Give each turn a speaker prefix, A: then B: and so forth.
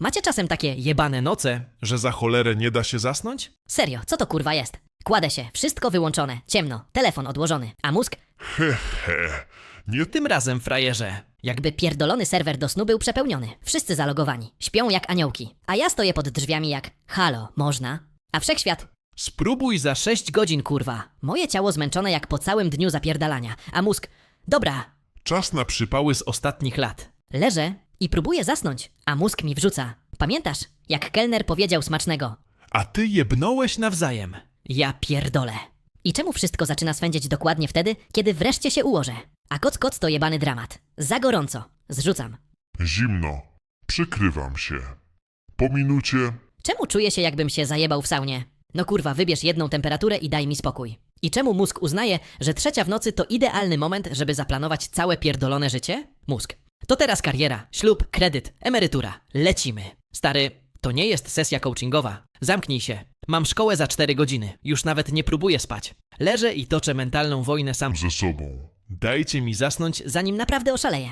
A: Macie czasem takie jebane noce,
B: Że za cholerę nie da się zasnąć?
A: Serio, co to kurwa jest? Kładę się, wszystko wyłączone, ciemno, telefon odłożony, a mózg
B: Hehe. Nie
A: tym razem frajerze. Jakby pierdolony serwer do snu był przepełniony. Wszyscy zalogowani, śpią jak aniołki. A ja stoję pod drzwiami jak halo, można? A wszechświat spróbuj za 6 godzin kurwa. Moje ciało zmęczone jak po całym dniu zapierdalania, a mózg dobra,
B: czas na przypały z
A: ostatnich lat. Leżę i próbuję zasnąć, a mózg mi wrzuca. Pamiętasz, jak kelner powiedział smacznego?
B: A ty jebnąłeś nawzajem.
A: Ja pierdolę. I czemu wszystko zaczyna swędzić dokładnie wtedy, kiedy wreszcie się ułożę? A koc koc to jebany dramat. Za gorąco. Zrzucam.
C: Zimno. Przykrywam się. Po minucie
A: Czemu czuję się jakbym się zajebał w saunie? No kurwa, wybierz jedną temperaturę i daj mi spokój. I czemu mózg uznaje, że trzecia w nocy to idealny moment, żeby zaplanować całe pierdolone życie? Mózg. To teraz kariera, ślub, kredyt, emerytura. Lecimy. Stary, to nie jest sesja coachingowa. Zamknij się. Mam szkołę za 4 godziny. Już nawet nie próbuję spać. Leżę i toczę mentalną wojnę sam.
C: ze sobą.
B: Dajcie mi zasnąć,
A: Zanim naprawdę oszaleję.